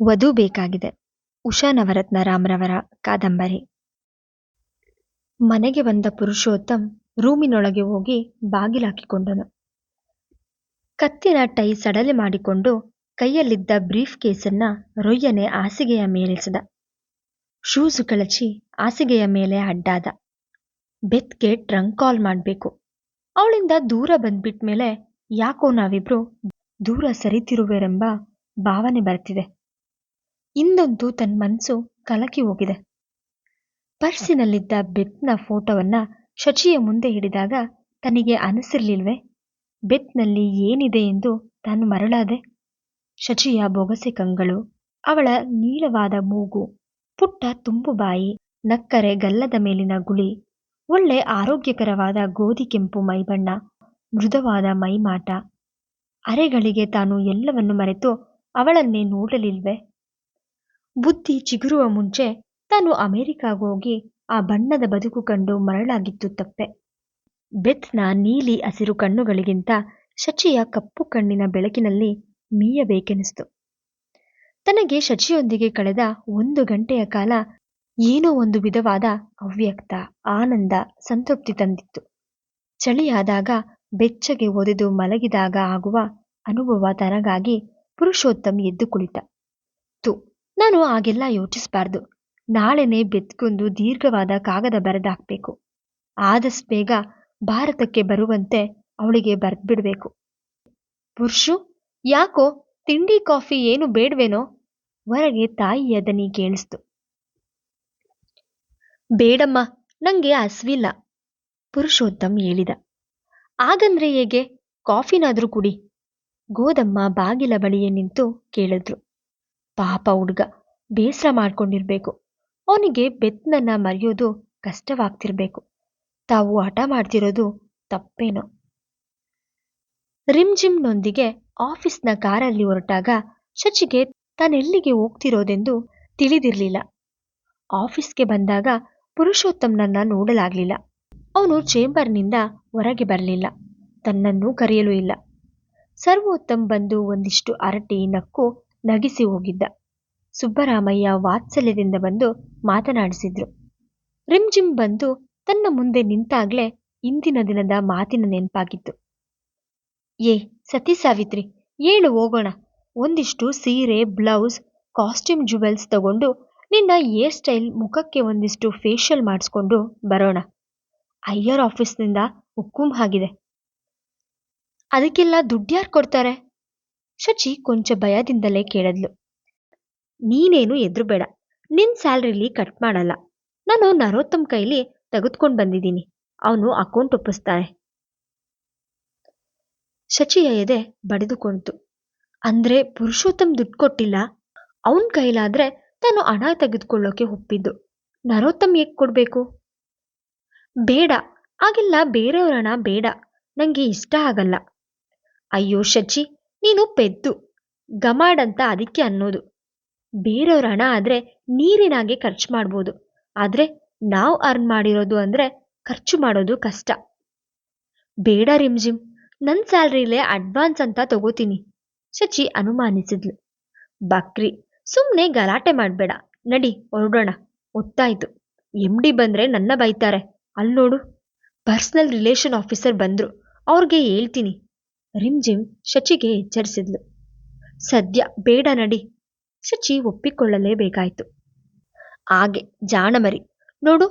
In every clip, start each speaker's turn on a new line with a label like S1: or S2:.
S1: ವಧು ಬೇಕಾಗಿದೆ. ಉಷಾ ನವರತ್ನ ರಾಮ್ರವರ ಕಾದಂಬರಿ. ಮನೆಗೆ ಬಂದ ಪುರುಷೋತ್ತಮ್ ರೂಮಿನೊಳಗೆ ಹೋಗಿ ಬಾಗಿಲಾಕಿಕೊಂಡನು ಕತ್ತಿನ ಟೈ ಸಡಲೆ ಮಾಡಿಕೊಂಡು ಕೈಯಲ್ಲಿದ್ದ ಬ್ರೀಫ್ ಕೇಸನ್ನ ರೊಯ್ಯನೆ ಹಾಸಿಗೆಯ ಮೇಲಿಸಿದ. ಶೂಸು ಕಳಚಿ ಹಾಸಿಗೆಯ ಮೇಲೆ ಅಡ್ಡಾದ. ಬೆತ್ಗೆ ಟ್ರಂಕ್ ಕಾಲ್ ಮಾಡಬೇಕು. ಅವಳಿಂದ ದೂರ ಬಂದ್ಬಿಟ್ಮೇಲೆ ಯಾಕೋ ನಾವಿಬ್ರು ದೂರ ಸರಿತಿರುವೆರೆಂಬ ಭಾವನೆ ಬರ್ತಿದೆ. ಇಂದಂತೂ ತನ್ನ ಮನಸ್ಸು ಕಲಕಿ ಹೋಗಿದೆ. ಪರ್ಸಿನಲ್ಲಿದ್ದ ಬೆತ್ನ ಫೋಟೋವನ್ನ ಶಚಿಯ ಮುಂದೆ ಹಿಡಿದಾಗ ತನಗೆ ಅನಿಸಿರ್ಲಿಲ್ವೇ? ಬೆತ್ನಲ್ಲಿ ಏನಿದೆ ಎಂದು ತಾನು ಮರಳಾದೆ. ಶಚಿಯ ಬೊಗಸೆ ಕಂಗಳು, ಅವಳ ನೀಳವಾದ ಮೂಗು, ಪುಟ್ಟ ತುಂಬು ಬಾಯಿ, ನಕ್ಕರೆ ಗಲ್ಲದ ಮೇಲಿನ ಗುಳಿ, ಒಳ್ಳೆ ಆರೋಗ್ಯಕರವಾದ ಗೋಧಿ ಕೆಂಪು ಮೈಬಣ್ಣ, ಮೃದುವಾದ ಮೈಮಾಟ. ಅರೆಗಳಿಗೆ ತಾನು ಎಲ್ಲವನ್ನು ಮರೆತು ಅವಳನ್ನೇ ನೋಡಲಿಲ್ವೇ? ಬುದ್ಧಿ ಚಿಗುರುವ ಮುಂಚೆ ತಾನು ಅಮೆರಿಕಾಗ ಹೋಗಿ ಆ ಬಣ್ಣದ ಬದುಕು ಕಂಡು ಮರಳಾಗಿತ್ತು ತಪ್ಪೆ. ಬೆತ್ನ ನೀಲಿ ಹಸಿರು ಕಣ್ಣುಗಳಿಗಿಂತ ಶಚಿಯ ಕಪ್ಪು ಕಣ್ಣಿನ ಬೆಳಕಿನಲ್ಲಿ ಮೀಯಬೇಕೆನಿಸ್ತು. ತನಗೆ ಶಚಿಯೊಂದಿಗೆ ಕಳೆದ ಒಂದು ಗಂಟೆಯ ಕಾಲ ಏನೋ ಒಂದು ವಿಧವಾದ ಅವ್ಯಕ್ತ, ಆನಂದ, ಸಂತೃಪ್ತಿ ತಂದಿತ್ತು. ಚಳಿಯಾದಾಗ ಬೆಚ್ಚಗೆ ಒದೆದು ಮಲಗಿದಾಗ ಆಗುವ ಅನುಭವ ತನಗಾಗಿ ಪುರುಷೋತ್ತಮ್ ಎದ್ದು ಕುಳಿತ. ತು ನಾನು ಹಾಗೆಲ್ಲ ಯೋಚಿಸಬಾರ್ದು. ನಾಳೆನೇ ಬೆತ್ಕೊಂದು ದೀರ್ಘವಾದ ಕಾಗದ ಬರೆದಾಕ್ಬೇಕು. ಆದಷ್ಟು ಬೇಗ ಭಾರತಕ್ಕೆ ಬರುವಂತೆ ಅವಳಿಗೆ ಬರೆದ್ಬಿಡ್ಬೇಕು. ಪುರುಷು, ಯಾಕೋ ತಿಂಡಿ ಕಾಫಿ ಏನು ಬೇಡ್ವೇನೋ? ಹೊರಗೆ ತಾಯಿಯ ದನಿ ಕೇಳಿಸ್ತು. ಬೇಡಮ್ಮ, ನಂಗೆ ಹಸ್ವಿಲ್ಲ. ಪುರುಷೋತ್ತಮ್ ಹೇಳಿದ. ಹಾಗಂದ್ರೆ ಹೇಗೆ? ಕಾಫಿನಾದ್ರೂ ಕುಡಿ. ಗೋದಮ್ಮ ಬಾಗಿಲ ಬಳಿಯೇ ನಿಂತು ಕೇಳಿದ್ರು. ಪಾಪ ಹುಡುಗ. ಬೇಸರ ಮಾಡ್ಕೊಂಡಿರ್ಬೇಕು. ಅವನಿಗೆ ಬೆತ್ನನ್ನ ಮರೆಯೋದು ಕಷ್ಟವಾಗ್ತಿರ್ಬೇಕು. ತಾವು ಹಠ ಮಾಡ್ತಿರೋದು ತಪ್ಪೇನೋ. ರಿಮ್ಜಿಮ್ನೊಂದಿಗೆ ಆಫೀಸ್ನ ಕಾರಲ್ಲಿ ಹೊರಟಾಗ ಶಚಿಗೆ ತಾನೆಲ್ಲಿಗೆ ಹೋಗ್ತಿರೋದೆಂದು ತಿಳಿದಿರಲಿಲ್ಲ. ಆಫೀಸ್ಗೆ ಬಂದಾಗ ಪುರುಷೋತ್ತಮ್ನನ್ನ ನೋಡಲಾಗ್ಲಿಲ್ಲ. ಅವನು ಚೇಂಬರ್ನಿಂದ ಹೊರಗೆ ಬರಲಿಲ್ಲ. ತನ್ನನ್ನು ಕರೆಯಲು ಇಲ್ಲ. ಸರ್ವೋತ್ತಮ್ ಬಂದು ಒಂದಿಷ್ಟು ಅರಟಿ ನಕ್ಕು ನಗಿಸಿ ಹೋಗಿದ್ದ. ಸುಬ್ಬರಾಮಯ್ಯ ವಾತ್ಸಲ್ಯದಿಂದ ಬಂದು ಮಾತನಾಡಿಸಿದ್ರು. ರಿಮ್ಜಿಮ್ ಬಂದು ತನ್ನ ಮುಂದೆ ನಿಂತಾಗ್ಲೇ ಇಂದಿನ ದಿನದ ಮಾತಿನ ನೆನಪಾಗಿತ್ತು. ಏ, ಸತಿ ಸಾವಿತ್ರಿ, ಏಳು ಹೋಗೋಣ. ಒಂದಿಷ್ಟು ಸೀರೆ, ಬ್ಲೌಸ್, ಕಾಸ್ಟ್ಯೂಮ್ ಜುವೆಲ್ಸ್ ತಗೊಂಡು ನಿನ್ನ ಏರ್ ಸ್ಟೈಲ್ ಮುಖಕ್ಕೆ ಒಂದಿಷ್ಟು ಫೇಶಿಯಲ್ ಮಾಡಿಸ್ಕೊಂಡು ಬರೋಣ. ಅಯ್ಯರ್ ಆಫೀಸ್ನಿಂದ ಹುಕ್ಕುಂ ಆಗಿದೆ ಅದಕ್ಕೆಲ್ಲ ದುಡ್ಡು ಯಾರು ಕೊಡ್ತಾರೆ? ಶಚಿ ಕೊಂಚ ಭಯದಿಂದಲೇ ಕೇಳಿದ್ಲು. ನೀನೇನು ಎದ್ರು ಬೇಡ ನಿನ್ ಸ್ಯಾಲ್ರಿಲಿ ಕಟ್ ಮಾಡಲ್ಲ. ನಾನು ನರೋತ್ತಮ್ ಕೈಲಿ ತೆಗೆದುಕೊಂಡು ಬಂದಿದ್ದೀನಿ. ಅವನು ಅಕೌಂಟ್ ಒಪ್ಪಿಸ್ತಾನೆ. ಶಚಿಯ ಎದೆ ಬಡಿದುಕೊಂತು ಅಂದ್ರೆ ಪುರುಷೋತ್ತಮ್ ದುಡ್ಡು ಕೊಟ್ಟಿಲ್ಲ? ಅವನ್ ಕೈಲಾದ್ರೆ ತಾನು ಹಣ ತೆಗೆದುಕೊಳ್ಳೋಕೆ ಒಪ್ಪಿದ್ದು. ನರೋತ್ತಮ್ ಏಕ್ ಕೊಡ್ಬೇಕು? ಬೇಡ. ಆಗಿಲ್ಲ ಬೇರೆಯವ್ರಣ ಹಣ ಬೇಡ. ನಂಗೆ ಇಷ್ಟ ಆಗಲ್ಲ. ಅಯ್ಯೋ ಶಚಿ ನೀನು ಪೆದ್ದು. ಗಮಾಡಂತ ಅದಕ್ಕೆ ಅನ್ನೋದು. ಬೇರೆಯವ್ರ ಹಣ ಆದ್ರೆ ನೀರಿನಾಗೆ ಖರ್ಚು ಮಾಡ್ಬೋದು. ಆದ್ರೆ ನಾವು ಅರ್ನ್ ಮಾಡಿರೋದು ಅಂದ್ರೆ ಖರ್ಚು ಮಾಡೋದು ಕಷ್ಟ. ಬೇಡ ರಿಮ್ಜಿಮ್. ನನ್ನ ಸ್ಯಾಲ್ರಿಲೇ ಅಡ್ವಾನ್ಸ್ ಅಂತ ತಗೋತೀನಿ. ಶಚಿ ಅನುಮಾನಿಸಿದ್ಲು. ಬಕ್ರಿ ಸುಮ್ಮನೆ ಗಲಾಟೆ ಮಾಡಬೇಡ. ನಡಿ, ಹೊರಡೋಣ. ಒತ್ತಾಯಿತು. ಎಂ ಡಿ ಬಂದ್ರೆ ನನ್ನ ಬೈತಾರೆ. ಅಲ್ಲಿ ನೋಡು ಪರ್ಸನಲ್ ರಿಲೇಷನ್ ಆಫೀಸರ್ ಬಂದ್ರು. ಅವ್ರಿಗೆ ಹೇಳ್ತೀನಿ. ರಿಮ್ಜಿಮ್ ಶಚಿಗೆ ಎಚ್ಚರಿಸಿದ್ಲು. ಸದ್ಯ ಬೇಡ ನಡಿ. ಶಚಿ ಒಪ್ಪಿಕೊಳ್ಳಲೇಬೇಕಾಯ್ತು. ಹಾಗೆ ಜಾಣಮರಿ, ನೋಡು,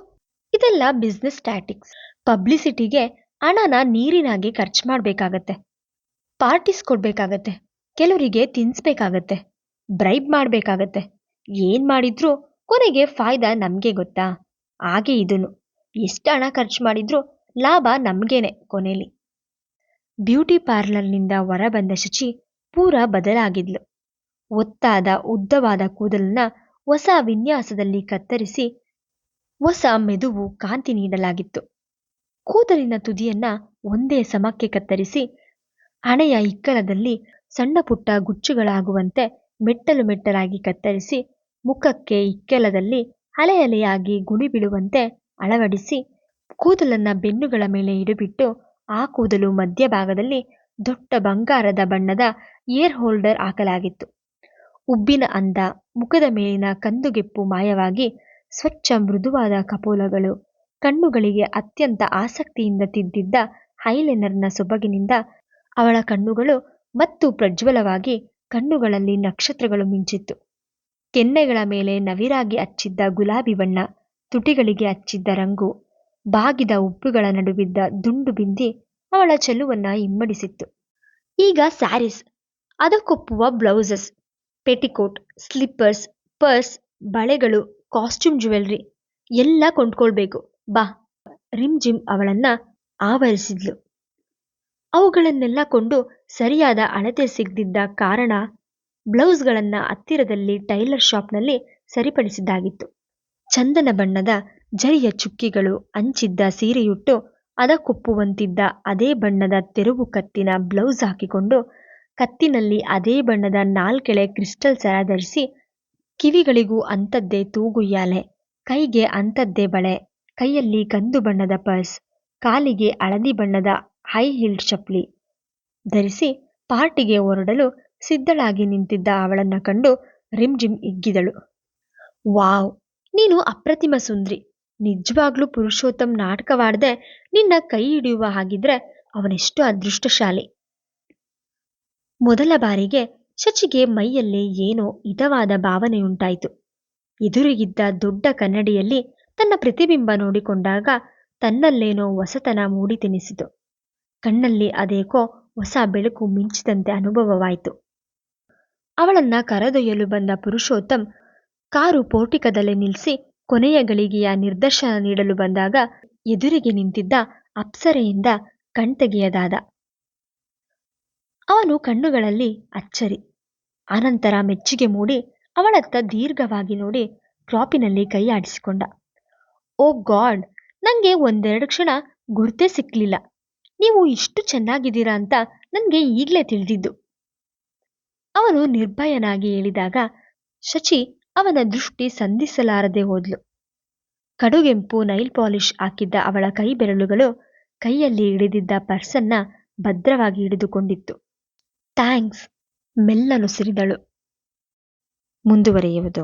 S1: ಇದೆಲ್ಲ ಬಿಸ್ನೆಸ್ ಸ್ಟ್ಯಾಟಿಕ್ಸ್ ಪಬ್ಲಿಸಿಟಿಗೆ ಹಣನ ನೀರಿನಾಗಿ ಖರ್ಚು ಮಾಡಬೇಕಾಗತ್ತೆ. ಪಾರ್ಟೀಸ್ ಕೊಡ್ಬೇಕಾಗತ್ತೆ. ಕೆಲವರಿಗೆ ತಿನ್ಸ್ಬೇಕಾಗತ್ತೆ. ಬ್ರೈಬ್ ಮಾಡಬೇಕಾಗತ್ತೆ. ಏನ್ ಮಾಡಿದ್ರೂ ಕೊನೆಗೆ ಫಾಯ್ದಾ ನಮ್ಗೆ ಗೊತ್ತಾ? ಹಾಗೆ ಇದನ್ನು ಎಷ್ಟು ಹಣ ಖರ್ಚು ಮಾಡಿದ್ರೂ ಲಾಭ ನಮಗೇನೆ ಕೊನೆಯಲ್ಲಿ ಬ್ಯೂಟಿ ಪಾರ್ಲರ್ನಿಂದ ಹೊರಬಂದ ಶಚಿ ಪೂರ ಬದಲಾಗಿದ್ಲು. ಒತ್ತಾದ, ಉದ್ದವಾದ ಕೂದಲನ್ನ ಹೊಸ ವಿನ್ಯಾಸದಲ್ಲಿ ಕತ್ತರಿಸಿ ಹೊಸ ಮೆದುವು ಕಾಂತಿ ನೀಡಲಾಗಿತ್ತು. ಕೂದಲಿನ ತುದಿಯನ್ನ ಒಂದೇ ಸಮಕ್ಕೆ ಕತ್ತರಿಸಿ ಹಣೆಯ ಇಕ್ಕಳದಲ್ಲಿ ಸಣ್ಣ ಪುಟ್ಟ ಗುಚ್ಚುಗಳಾಗುವಂತೆ ಮೆಟ್ಟಲು ಮೆಟ್ಟಲಾಗಿ ಕತ್ತರಿಸಿ ಮುಖಕ್ಕೆ ಇಕ್ಕೆಲದಲ್ಲಿ ಅಲೆ ಅಲೆಯಾಗಿ ಅಳವಡಿಸಿ ಕೂದಲನ್ನ ಬೆನ್ನುಗಳ ಮೇಲೆ ಇಡುಬಿಟ್ಟು ಆ ಕೂದಲು ಮಧ್ಯಭಾಗದಲ್ಲಿ ದೊಡ್ಡ ಬಂಗಾರದ ಬಣ್ಣದ ಏರ್ ಹೋಲ್ಡರ್ ಹಾಕಲಾಗಿತ್ತು. ಉಬ್ಬಿನ ಅಂದ, ಮುಖದ ಮೇಲಿನ ಕಂದುಗೆಪ್ಪು ಮಾಯವಾಗಿ ಸ್ವಚ್ಛ ಮೃದುವಾದ ಕಪೋಲಗಳು, ಕಣ್ಣುಗಳಿಗೆ ಅತ್ಯಂತ ಆಸಕ್ತಿಯಿಂದ ತಿದ್ದಿದ್ದ ಹೈಲೈನರ್ನ ಸೊಬಗಿನಿಂದ ಅವಳ ಕಣ್ಣುಗಳು ಮತ್ತು ಪ್ರಜ್ವಲವಾಗಿ ಕಣ್ಣುಗಳಲ್ಲಿ ನಕ್ಷತ್ರಗಳು ಮಿಂಚಿತ್ತು. ಕೆನ್ನೆಗಳ ಮೇಲೆ ನವಿರಾಗಿ ಹಚ್ಚಿದ್ದ ಗುಲಾಬಿ ಬಣ್ಣ, ತುಟಿಗಳಿಗೆ ಹಚ್ಚಿದ್ದ ರಂಗು ಬಾಗಿದ ಉಪ್ಪುಗಳ ನಡುವಿದ್ದ ದುಂಡು ಬಿಂದಿ ಅವಳ ಚೆಲುವನ್ನ ಇಮ್ಮಡಿಸಿತ್ತು. ಈಗ ಸ್ಯಾರೀಸ್ ಅದಕ್ಕೊಪ್ಪುವ ಬ್ಲೌಸಸ್, ಪೆಟಿಕೋಟ್, ಸ್ಲಿಪ್ಪರ್ಸ್, ಪರ್ಸ್, ಬಳೆಗಳು, ಕಾಸ್ಟ್ಯೂಮ್ ಜ್ಯುವೆಲ್ರಿ ಎಲ್ಲ ಕೊಂಡ್ಕೊಳ್ಬೇಕು. ಬಾ. ರಿಮ್ ಜಿಮ್ ಅವಳನ್ನ ಆವರಿಸಿದ್ಲು. ಅವುಗಳನ್ನೆಲ್ಲ ಕೊಂಡು ಸರಿಯಾದ ಅಳತೆ ಸಿಗದಿದ್ದ ಕಾರಣ ಬ್ಲೌಸ್ಗಳನ್ನ ಹತ್ತಿರದಲ್ಲಿ ಟೈಲರ್ ಶಾಪ್ನಲ್ಲಿ ಸರಿಪಡಿಸಿದ್ದಾಗಿತ್ತು. ಚಂದನ ಬಣ್ಣದ ಜರಿಯ ಚುಕ್ಕಿಗಳು ಅಂಚಿದ್ದ ಸೀರೆಯುಟ್ಟು ಅದಕ್ಕೊಪ್ಪುವಂತಿದ್ದ ಅದೇ ಬಣ್ಣದ ತೆರುವು ಕತ್ತಿನ ಬ್ಲೌಸ್ ಹಾಕಿಕೊಂಡು ಕತ್ತಿನಲ್ಲಿ ಅದೇ ಬಣ್ಣದ ನಾಲ್ಕೆಳೆ ಕ್ರಿಸ್ಟಲ್ ಸರ ಧರಿಸಿ ಕಿವಿಗಳಿಗೂ ಅಂಥದ್ದೇ ತೂಗುಯ್ಯಾಲೆ ಕೈಗೆ ಅಂಥದ್ದೇ ಬಳೆ, ಕೈಯಲ್ಲಿ ಕಂದು ಬಣ್ಣದ ಪರ್ಸ್, ಕಾಲಿಗೆ ಹಳದಿ ಬಣ್ಣದ ಹೈ ಹೀಲ್ಡ್ ಚಪ್ಪಲಿ ಧರಿಸಿ ಪಾರ್ಟಿಗೆ ಹೊರಡಲು ಸಿದ್ಧಳಾಗಿ ನಿಂತಿದ್ದ ಅವಳನ್ನ ಕಂಡು ರಿಮ್ ಜಿಮ್ ಇಗ್ಗಿದಳು. ವಾವ್, ನೀನು ಅಪ್ರತಿಮ ಸುಂದ್ರಿ. ನಿಜವಾಗ್ಲೂ ಪುರುಷೋತ್ತಮ್ ನಾಟಕವಾಡದೆ ನಿನ್ನ ಕೈ ಹಿಡಿಯುವ ಹಾಗಿದ್ರೆ ಅವನೆಷ್ಟು ಅದೃಷ್ಟಶಾಲಿ. ಮೊದಲ ಬಾರಿಗೆ ಶಚಿಗೆ ಮೈಯಲ್ಲಿ ಏನೋ ಹಿತವಾದ ಭಾವನೆಯುಂಟಾಯಿತು. ಎದುರಿಗಿದ್ದ ದೊಡ್ಡ ಕನ್ನಡಿಯಲ್ಲಿ ತನ್ನ ಪ್ರತಿಬಿಂಬ ನೋಡಿಕೊಂಡಾಗ ತನ್ನಲ್ಲೇನೋ ಹೊಸತನ ಮೂಡಿತೆನಿಸಿತು ಕಣ್ಣಲ್ಲಿ ಅದೇಕೋ ಹೊಸ ಬೆಳಕು ಮಿಂಚಿದಂತೆ ಅನುಭವವಾಯಿತು. ಅವಳನ್ನ ಕರೆದೊಯ್ಯಲು ಬಂದ ಪುರುಷೋತ್ತಮ್ ಕಾರು ಪೋಟಿಕದಲ್ಲಿ ನಿಲ್ಲಿಸಿ ಕೊನೆಯ ಗಳಿಗೆಯ ನಿರ್ದರ್ಶನ ನೀಡಲು ಬಂದಾಗ ಎದುರಿಗೆ ನಿಂತಿದ್ದ ಅಪ್ಸರೆಯಿಂದ ಕಣ್ತೆಗೆಯದಾದ. ಅವನು ಕಣ್ಣುಗಳಲ್ಲಿ ಅಚ್ಚರಿ. ಆನಂತರ ಮೆಚ್ಚುಗೆ ಮೂಡಿ ಅವಳತ್ತ ದೀರ್ಘವಾಗಿ ನೋಡಿ ಕ್ರಾಪಿನಲ್ಲಿ ಕೈ ಆಡಿಸಿಕೊಂಡ. ಓ ಗಾಡ್ ನನಗೆ ಒಂದೆರಡು ಕ್ಷಣ ಗುರ್ತೇ ಸಿಕ್ಕಲಿಲ್ಲ ನೀವು ಇಷ್ಟು ಚೆನ್ನಾಗಿದ್ದೀರಾ ಅಂತ ನನಗೆ ಈಗಲೇ ತಿಳಿದಿದ್ದು. ಅವನು ನಿರ್ಭಯನಾಗಿ ಹೇಳಿದಾಗ, ಶಚಿ ಅವನ ದೃಷ್ಟಿ ಸಂಧಿಸಲಾರದೆ ಹೋದ್ಲು. ಕಡುಗೆಂಪು ನೈಲ್ ಪಾಲಿಶ್ ಹಾಕಿದ್ದ ಅವಳ ಕೈ ಬೆರಳುಗಳು ಕೈಯಲ್ಲಿ ಹಿಡಿದಿದ್ದ ಪರ್ಸನ್ನ ಭದ್ರವಾಗಿ ಹಿಡಿದುಕೊಂಡಿತ್ತು. ಥ್ಯಾಂಕ್ಸ್ ಮೆಲ್ಲನುಸಿರಿದಳು ಮುಂದುವರಿಯುವುದು.